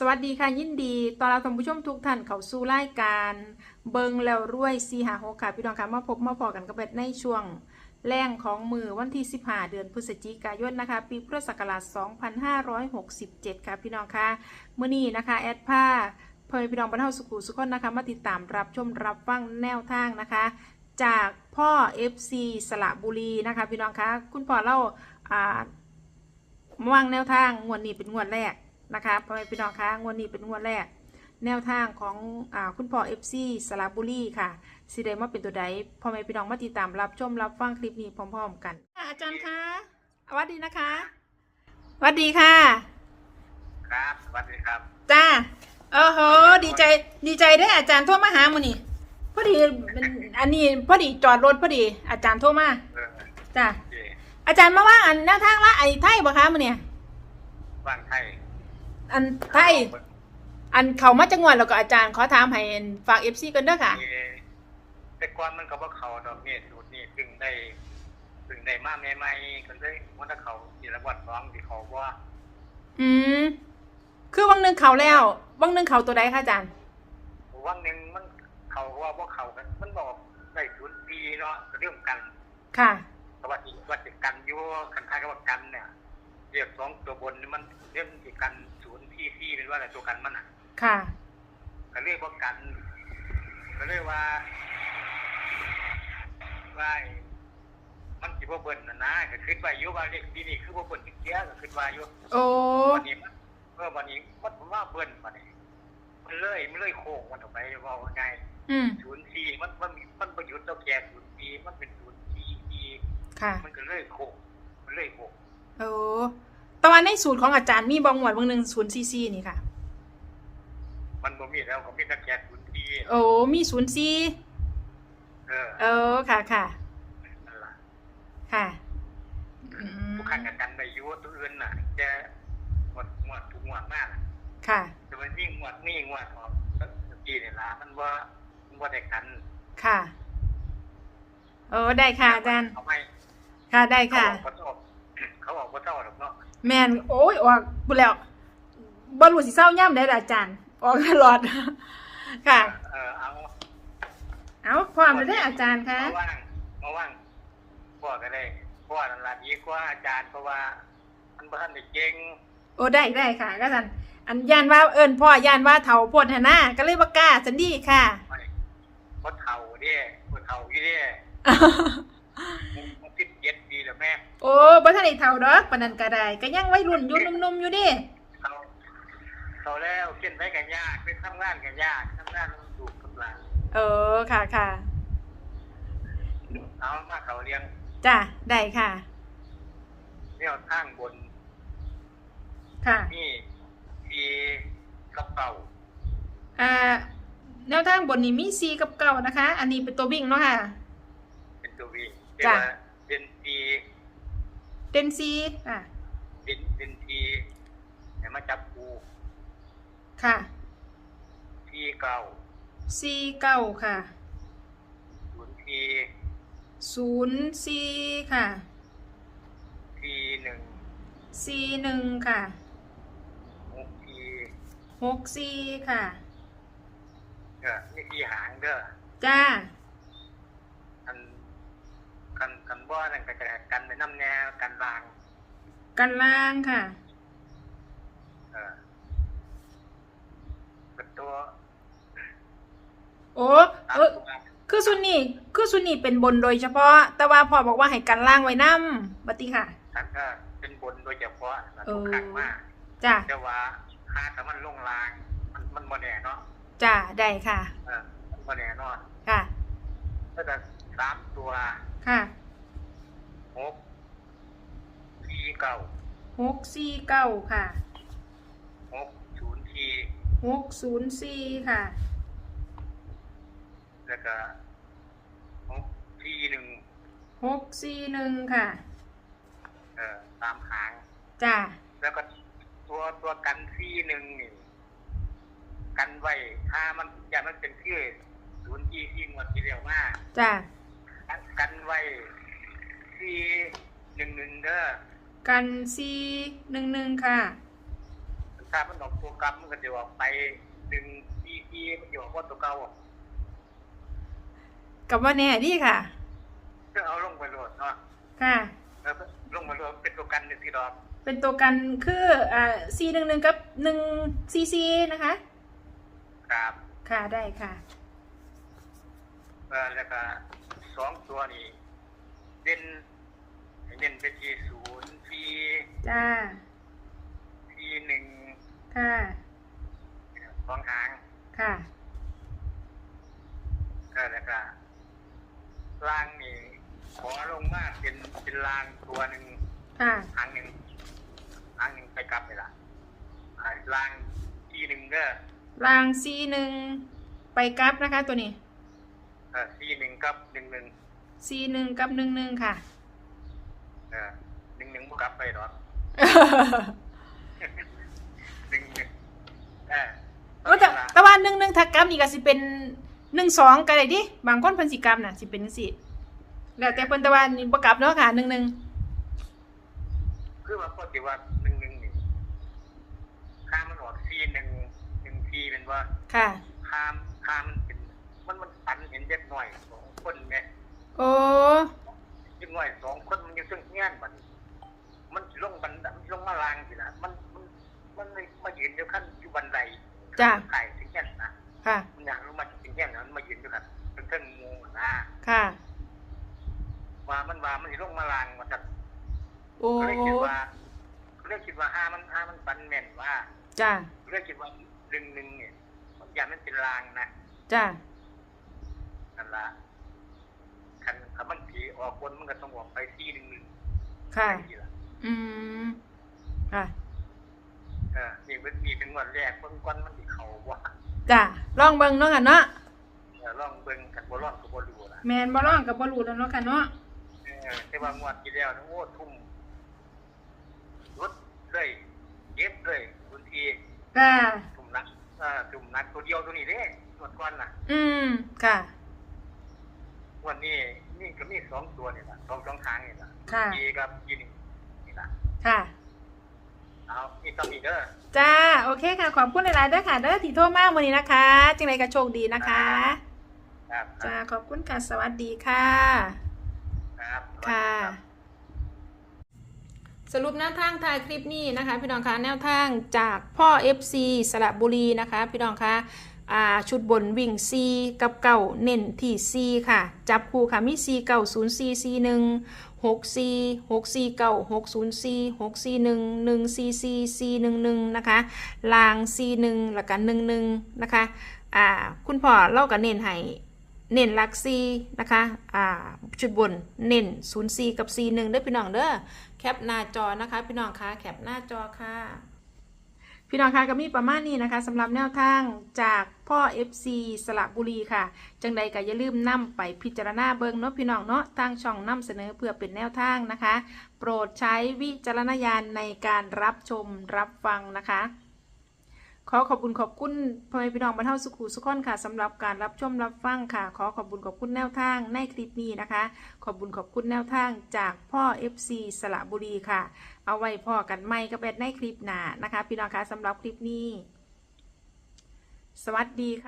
สวัสดีค่ะยินดีตอนรับท่านผู้ชมทุกท่านเข้าสู่รายการเบิงแล้วรวยซีหาหกค่ะพี่น้องค่ะมาพบมาพอกันกับเบ็ดในช่วงแรงของมือวันที่ 15 เดือนพฤศจิกายนนะคะ ปีพุทธศักราช 2567 ค่ะพี่น้องค่ะเมื่อนี้นะคะแอดผ้าเพื่อพี่น้องบรรเทาสุขุสุขคนนะคะ มาติดตามรับชมรับฟังแนวทางนะคะ จากพ่อ FC สระบุรีนะคะพี่น้องคะคุณพ่อเล่าอ่าวางแนวทางงวดนี้เป็นงวดแรก นะคะพ่อแม่พี่น้องคะงวดนี้เป็นงวดแรก แนวทางของอาคุณพ่อเอฟซีสระบุรีค่ะสิได้มาเป็นตัวใดพ่อแม่พี่น้องมาติดตามรับชมรับฟังคลิปนี้พร้อม ๆ กันค่ะอาจารย์คะสวัสดีนะคะสวัสดีค่ะ ครับสวัสดีครับจ้าโอ้โหดีใจดีใจได้ออาจารย์โทรมาหามื้อนี้พอดีเป็นอันนี้พอดีจอดรถพอดี อาจารย์โทรมาเออจ้าโอเคอาจารย์มาว่างอันแนวทางละไอ้ไทยบ่คะมื้อนี้บ้านไทย อันไทยอันเขามาจังหวัดแล้วก็อาจารย์ขอถามให้ฝากเอฟซีกันเด้อค่ะมีแต่ก่อนมันก็บ่เขาดอกนี่สูตรนี่ซึ่งได้ซึ่งได้มาใหม่ๆก็เลยว่าถ้าเขาทีละวัดร้องที่เขาว่าอืมคือวังหนึ่งเขาแล้ววังหนึ่งเขาตัวใดคะอาจารย์วังหนึงมันเขาว่าบ่เขากันมันบอกได้ศูนย์ปีเนาะเรื่องกัน ค่ะเพราะว่าที่ว่าจะกันอยู่คันท้ายก็ว่ากันเนี่ยเรียกสองตัวบนนี่มันเรื่องที่กันศูนย์ ที่ที่เป็นว่าอะไรตัวกันมันอะ ค่ะ ก็เรียกว่ากัน ก็เรียกว่าว่าไอ้มันสิบ่เบิ่นน่ะนะก็คิดว่าอยู่ว่าเลขที่นี่คือบ่เบิ่นเสียก็คิดว่าอยู่โอ้วันนี้มันเออวันนี้มันว่าเบิ่นบัดนี้มันเลยมันเลยโค้งมันออกไปว่าว่าไงอืม04มันมันมันบ่หยุดแล้วแก่04มันเป็น04ค่ะ มันก็เลยโค้งมันเลยโค้งโอ้แตะ วันในสูตรของอาจารย์มีบองหวดวังหนึ่งศูนย์ซีซีนี่ค่ะ มันบ่มีแล้วก็มีแต่แก่04โอ้มีศูนย์ซีเออเออค่ะค่ะ นั่นล่ะค่ะอืมทุกครั้งก็กันได้อยู่ตัวอื่นน่ะแต่หมดหมดทุกหมดมากค่ะ แต่มันยิ่งงวดนี่งวดออกสักทีนี่ล่ะมันว่ามันว่าได้กันค่ะโอ้ได้ค่ะอาจารย์ เขาไม่ค่ะได้เขาค่ะออกก็ต้องเขาออกก็ต้องหรอกเนาะ แมนโอ้ยออกบุแล้วบอลลูสิเศร้าย่ำได้ล่ะอาจารย์ ออกตลอด ค่ะ เออเอาเอาความเลยได้ออาจารย์คะมาว่างมาว่างพ่อก็ได้พ่อนั่นล่ะดีกว่าอาจารย์เพราะว่ามันบ่ทันได้เก่งโอ้ได้ได้ค่ะก็สันอันยานว่าเอิญพ่อยานว่าเถาโพดหนนาก็เลยบ่กล้าสันดีค่ะไม่บ่เฒ่าเด้บ่เฒ่าอยู่เด้มัน17ปีแล้วแม่ โอ้บ่ทันได้เถาดอกปานนั้นก็ได้ ก็ยังวัยรุ่นอยู่หนุ่มๆอยู่ดิเขาเขาแล้วเข็นไปกันยากไปทำงานกันยากทำงานมันถูกกำลังเออค่ะค่ะเอามาเขาเลี้ยงจ้ะได้ค่ะเนี่ยทางบนค่ะนี่ทีกับเก่าอ่าแนวทางบนนี้มีซีกับเก่านะคะ อันนี้เป็นตัววิ่งเนาะค่ะ เป็นตัววิ่งจ้ะแต่ว่าเป็นที เด่นซีอะเป็นเป็นทีให้มาจับกูค่ะทีเก่าซีเก้าค่ะศูนย์ทีศูนย์ซีค่ะทีหนึ่งซีหนึ่งค่ะหกทีหกซีค่ะเด้อนี่ทีหางเด้อจ้าคัน คันคันบ่อนั่นก็จะกันในน้ำแนวกันรางกันล่างค่ะ เออเป็นตัวโอ้ตามเออตัวคือซุนนี่คือซุนนี่เป็นบนโดยเฉพาะ แต่ว่าพ่อบอกว่าให้กันล่างไว้นํบัดนี้ค่ะฉันก็เป็นบนโดยเฉพาะนะเออทุกครั้งมากจ้าแต่ว่าหาแต่มันลงราง มันมันบ่แน่เนาะจ้าได้ค่ะ เออมันบ่แน่นอน ค่ะ ถ้าจะ สามตัวค่ะหกทีเก่าหกซีเก้าค่ะหกศูนย์ทีหกศูนย์ซีค่ะ แล้วก็หกทีหนึ่งหกซีหนึ่งค่ะ เออตามหาง จ้าแล้วก็ตัวตัวกันทีหนึ่งนี่กันไว้ถ้ามันอย่ามันเป็นชื่อศูนย์ทีที่งวดที่เรียวมากจ้า กันกันไว้ที่หนึ่งหนึ่งเด้อกันซีหนึ่งหนึ่งค่ะ ถ้ามันออกตัวกลับมันก็จะออกไปดึงซีซีมันอยู่ว่าตัวเก่ากับว่าแน่ดีค่ะ ก็เอาลงไปโหลดเนาะค่ะแล้วลงมาโหลดเป็นตัวกันหนึ่งที่ดอกเป็นตัวกันคืออ่าซีหนึ่งหนึ่งกับหนึ่งซีซีนะคะ ครับ ค่ะได้ค่ะ เออแล้วก็ สองตัวนี่เด่นเด่นไปที่ศูนย์ที่จ้าที่หนึ่งค่ะสองหางค่ะก็แล้วก็ล่างนี่ขอลงมาเป็นเป็นล่างตัวหนึ่งค่ะหางหนึ่งหางหนึ่งไปกลับไปละอ่าล่างที่หนึ่งก็รางซีหนึ่งไปกลับนะคะตัวนี้เออที่หนึ่งกับหนึ่งหนึ่งซีหนึ่งกับหนึ่งหนึ่งค่ะเออหนึ่งหนึ่งบ่กลับไปหรอกหนึ่งหนึ่งเออโอ้แต่แต่ว่าหนึ่งหนึ่งถ้ากลับนี่ก็สิเป็นหนึ่งสองก็ได้ดิบางคนเพิ่นสิกลับน่ะสิเป็นสิแล้วแต่เพิ่นแต่ว่านี่บ่กลับเนาะค่ะหนึ่งหนึ่งคือว่าพอดีว่าหนึ่งหนึ่งนี่ข้ามมันออกที่หนึ่งหนึ่งทีเป็นว่าค่ะข้ามข้าม ห็นเด็กหน่อยสองคนไงโอ้เด็กหน่อยสองคนมันอยู่ซึ่งเงี้ยนมันมันสิลงบันไดมันสิลงมาลางสินะมันมันมันเลยมายืนอยู่ขั้นอยู่บันไดจ้ะไก่ถึงเงี้ยนนะค่ะมันอยากลงมาถึงเงี้ยนนะมันมายืนอยู่ขั้นเป็นเครื่องงูนะค่ะว่ามันว่ามันสิลงมาลางมันจะโอ้ก็เลยคิดว่าก็เลยคิดว่าห้ามันห้ามันปันแม่นว่า จ้าก็เลยคิดว่าหนึ่งหนึ่งเนี่ยมันอยากมันเป็นลางนะจ้า นั่นละคันคันมันผีออกคนมันก็ต้องออกไปที่หนึ่งหนึ่งค่ะทีละอืมค่ะเออนี่เป็นมีเป็นงวันแรกเบิ่งก้อนมันสิเขาว่าจ้าลองเบิ่งเนาะค่ะเนาะเออลองเบิ่งกันบ่ลองก็บ่รู้ล่ะแมนบ่ลองกับบ่รู้แล้วเนาะค่ะเนาะเออแต่ว่างวดที่แล้วนะโอ้ทุ่มรถเลยเย็บเลยทุนทีค่ะทุ่มนักเออทุ่มนักตัวเดียวตัวนี้เด้งวดก่อนน่ะ อืมค่ะง วันนี้นี่ก็มีสองตัวนี่ล่ะสองสองทางนี่ล่ะค่ะทีกับทีนี่นี่ล่ะค่ะ เอานี่ต้องมีเด้อ จ้า โอเคค่ะ ขอบคุณหลายๆเด้อค่ะเด้อที่โทรมาวันนี้นะคะ จังไรก็โชคดีนะคะ ครับคจ้ารับขอบคุณค่ะ สวัสดีค่ะ ครับ ค่ะรับสรุปแนวทางท้ายคลิปนี้นะคะ พี่น้องคะแนวทางจากพ่อ FC สระบุรีนะคะ พี่น้องคะอ่า ชุดบนวิ่ง C กับเก่าเน้นที่ C ค่ะ จับคู่ค่ะมี C เก่า0 C C 1 6 C 6 C เก่า6 0 C 6 C 1 1 C C C 1 1 นะคะลาง C 1แล้วก็1 1 นะคะอ่าคุณพ่อเล่ากับเน้นให้เน้นหลักซีนะคะอ่าชุดบนเน้น0 4 กับ C 1เด้อพี่น้องเด้อแคปหน้าจอนะคะ พี่น้องคะแคปหน้าจอค่ะ พี่น้องคะก็มีประมาณนี้นะคะสำหรับแนวทางจากพ่อ FC สระบุรีค่ะ จังใดก็อย่าลืมนำไปพิจารณาเบิ่งเนาะพี่น้องเนาะทางช่องนำเสนอเพื่อเป็นแนวทางนะคะ โปรดใช้วิจารณญาณในการรับชมรับฟังนะคะ ขอขอบคุณขอบคุณพ่อแม่พี่น้องบรรเทาสุขุสุขอนค่ะสำหรับการรับชมรับฟังค่ะ ขอขอบคุณขอบคุณแนวทางในคลิปนี้นะคะ ขอบคุณขอบคุณแนวทางจากพ่อ FC สระบุรีค่ะ เอาไว้พ่อกันไม่กับแอดในคลิปหน้านะคะ พี่น้องคะสำหรับคลิปนี้ สวัสดีค่ะ